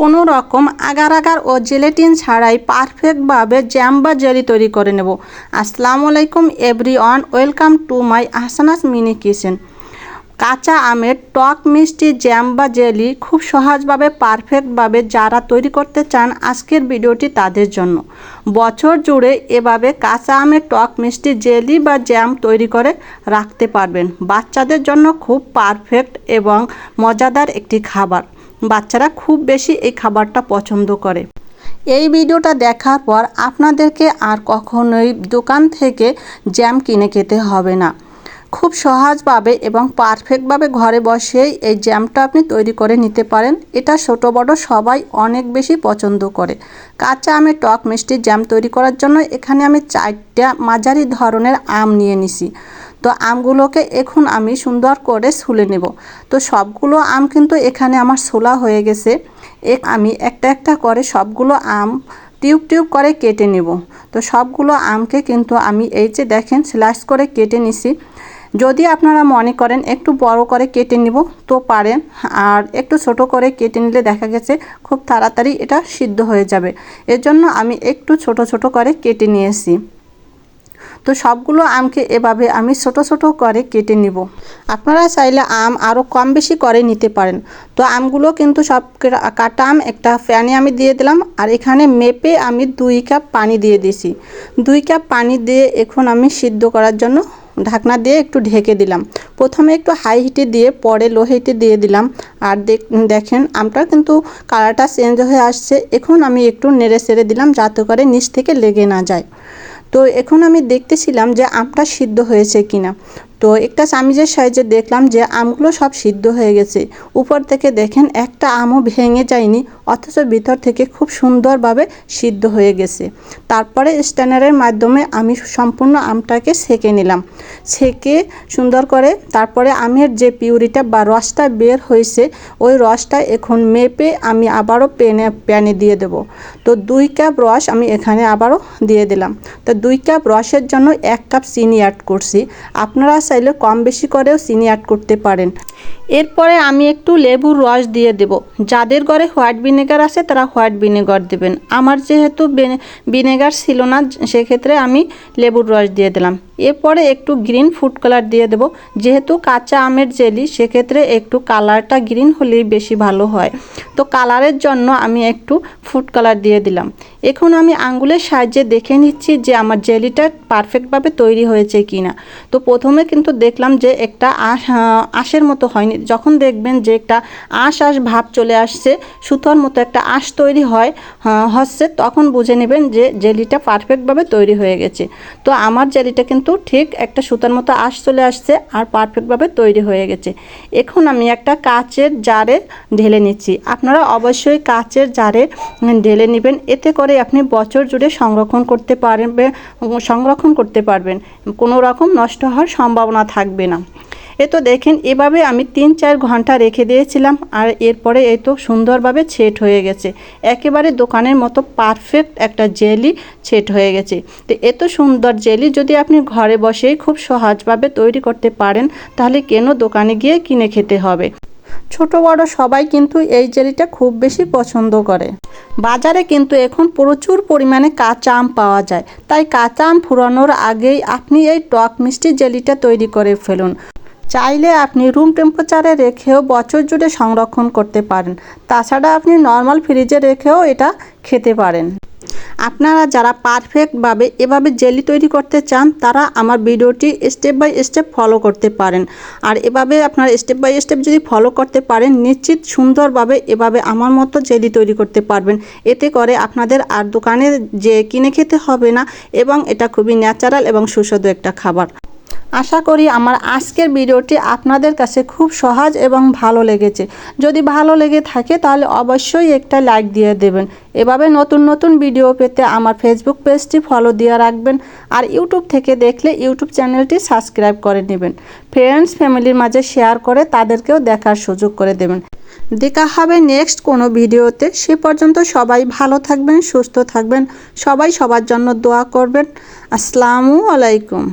কোনো রকম agar agar ও gelatine ছাড়াই পারফেক্টভাবে জ্যাম বা জেলি তৈরি করে নেব। আসসালামু আলাইকুম everyone welcome to my Ahsana's mini kitchen. কাঁচা আমের টক মিষ্টি জ্যাম বা জেলি খুব সহজভাবে, পারফেক্টভাবে যারা তৈরি করতে চান আজকের ভিডিওটি তাদের জন্য। বছর জুড়ে এভাবে কাঁচা আমের টক মিষ্টি জেলি বা জ্যাম তৈরি করে রাখতে পারবেন। বাচ্চাদের জন্য খুব পারফেক্ট এবং মজাদার একটি খাবার। বাচ্চারা খুব বেশি এই খাবারটা পছন্দ করে। এই ভিডিওটা দেখার পর আপনাদেরকে আর কখনোই দোকান থেকে জ্যাম কিনে খেতে হবে না। খুব সহজভাবে এবং পারফেক্টভাবে ঘরে বসেই এই জ্যামটা আপনি তৈরি করে নিতে পারেন। এটা ছোটো বড় সবাই অনেক বেশি পছন্দ করে। কাঁচা আমের টক মিষ্টির জ্যাম তৈরি করার জন্য এখানে আমি চারটা মাঝারি ধরনের আম নিয়ে নিছি। তো আমগুলোকে এখন আমি সুন্দর করে ছুলে নেব। তো সবগুলো আম কিন্তু এখানে আমার ছোলা হয়ে গেছে। এক আমি একটা একটা করে সবগুলো আম টিউব টিউব করে কেটে নেব। তো সবগুলো আমকে কিন্তু আমি এই যে দেখেন স্লাইস করে কেটে নিছি। যদি আপনারা মনে করেন একটু বড় করে কেটে নিব তো পারেন। আর একটু ছোট করে কেটে নিলে দেখা গেছে খুব তাড়াতাড়ি এটা সিদ্ধ হয়ে যাবে। এর জন্য আমি একটু ছোট ছোট করে কেটে নিয়েছি। তো সবগুলো আমকে এভাবে আমি ছোট ছোট করে কেটে নিব। আপনারা চাইলে আম আরও কম বেশি করে নিতে পারেন। তো আমগুলো কিন্তু সব কাটা আম একটা ফ্যানে আমি দিয়ে দিলাম আর এখানে মেপে আমি দুই কাপ পানি দিয়ে দিছি দুই কাপ পানি দিয়ে এখন আমি সিদ্ধ করার জন্য ঢাকনা দিয়ে একটু ঢেকে দিলাম। প্রথমে একটু হাই হিটে দিয়ে পরে লো হিটে দিয়ে দিলাম। আর দেখেন আমটা কিন্তু কালারটা চেঞ্জ হয়ে আসছে। এখন আমি একটু নেড়ে সেড়ে দিলাম যাতে করে নিচ থেকে লেগে না যায়। তো এখন আমি দেখতেছিলাম যে আমটা সিদ্ধ হয়েছে কিনা। তো একটা চামিজের সাহায্যে দেখলাম যে আমগুলো সব সিদ্ধ হয়ে গেছে। উপর থেকে দেখেন একটা আমও ভেঙে যায়নি, অথচ ভিতর থেকে খুব সুন্দরভাবে সিদ্ধ হয়ে গেছে। তারপরে স্ট্যানারের মাধ্যমে আমি সম্পূর্ণ আমটাকে সেকে নিলাম। সেকে সুন্দর করে তারপরে আমের যে পিউরিটা বা রসটা বের হয়েছে, ওই রসটা এখন মেপে আমি আবারও পেনে, প্যানে দিয়ে দেব। তো দুই কাপ রস আমি এখানে আবারও দিয়ে দিলাম। তো দুই কাপ রসের জন্য এক কাপ চিনি অ্যাড করছি। আপনারা চাইলে কম বেশি করেও চিনি অ্যাড করতে পারেন। এরপরে আমি একটু লেবুর রস দিয়ে দেব। যাদের ঘরে হোয়াইট ভিনেগার আছে, তারা হোয়াইট ভিনেগার দেবেন। আমার যেহেতু ভিনেগার ছিল না, সেক্ষেত্রে আমি লেবুর রস দিয়ে দিলাম। এরপরে একটু গ্রিন ফুড কালার দিয়ে দেব। যেহেতু কাঁচা আমের জেলি সেক্ষেত্রে একটু কালারটা গ্রিন হলেই বেশি ভালো হয়। তো কালারের জন্য আমি একটু ফুড কালার দিয়ে দিলাম। এখন আমি আঙ্গুলের সাহায্যে দেখে নিচ্ছি যে আমার জেলিটা পারফেক্টভাবে তৈরি হয়েছে কি না তো প্রথমে কিন্তু দেখলাম যে একটা আঁশ আঁশের মতো হয়নি। যখন দেখবেন যে একটা আঁশ আঁশ ভাব চলে আসছে, সুতোর মতো একটা আঁশ তৈরি হয় হচ্ছে, তখন বুঝে নেবেন যে জেলিটা পারফেক্টভাবে তৈরি হয়ে গেছে। তো আমার জেলিটা কিন্তু ঠিক একটা সুতার মতো আঁশ চলে আসছে আর পারফেক্টভাবে তৈরি হয়ে গেছে। এখন আমি একটা কাচের জারে ঢেলে নিচ্ছি। আপনারা অবশ্যই কাচের জারে ঢেলে নেবেন। এতে করে আপনি বছর জুড়ে সংরক্ষণ করতে পারবেন সংরক্ষণ করতে পারবেন। কোনো রকম নষ্ট হওয়ার সম্ভাবনা থাকবে না। এ তো দেখেন, এভাবে আমি তিন চার ঘণ্টা রেখে দিয়েছিলাম আর এরপরে এই তো সুন্দরভাবে ছেট হয়ে গেছে। একেবারে দোকানের মতো পারফেক্ট একটা জেলি ছেট হয়ে গেছে। তো এত সুন্দর জেলি যদি আপনি ঘরে বসেই খুব সহজভাবে তৈরি করতে পারেন, তাহলে কেন দোকানে গিয়ে কিনে খেতে হবে? ছোট বড় সবাই কিন্তু এই জেলিটা খুব বেশি পছন্দ করে। বাজারে কিন্তু এখন প্রচুর পরিমাণে কাঁচা আম পাওয়া যায়। তাই কাঁচা আম ফুরানোর আগেই আপনি এই টক মিষ্টি জেলিটা তৈরি করে ফেলুন। চাইলে আপনি রুম টেম্পারেচারে রেখেও বছর জুড়ে সংরক্ষণ করতে পারেন। তাছাড়া আপনি নর্মাল ফ্রিজে রেখেও এটা খেতে পারেন। আপনারা যারা পারফেক্টভাবে এভাবে জেলি তৈরি করতে চান, তারা আমার ভিডিওটি স্টেপ বাই স্টেপ ফলো করতে পারেন। আর এভাবে আপনারা স্টেপ বাই স্টেপ যদি ফলো করতে পারেন, নিশ্চিত সুন্দরভাবে এভাবে আমার মতো জেলি তৈরি করতে পারবেন। এতে করে আপনাদের আর দোকানে যে কিনে খেতে হবে না, এবং এটা খুবই ন্যাচারাল এবং সুস্বাদু একটা খাবার। আশা করি আমার আজকের ভিডিওটি আপনাদের কাছে খুব সহজ এবং ভালো লেগেছে। যদি ভালো লেগে থাকে তাহলে অবশ্যই একটা লাইক দিয়ে দেবেন। এভাবে নতুন নতুন ভিডিও পেতে আমার ফেসবুক পেজটি ফলো দিয়ে রাখবেন আর ইউটিউব থেকে দেখলে ইউটিউব চ্যানেলটি সাবস্ক্রাইব করে নেবেন। ফ্রেন্ডস ফ্যামিলির মাঝে শেয়ার করে তাদেরকেও দেখার সুযোগ করে দেবেন। দেখা হবে নেক্সট কোনো ভিডিওতে। সে পর্যন্ত সবাই ভালো থাকবেন, সুস্থ থাকবেন। সবাই সবার জন্য দোয়া করবেন। আসসালামু আলাইকুম।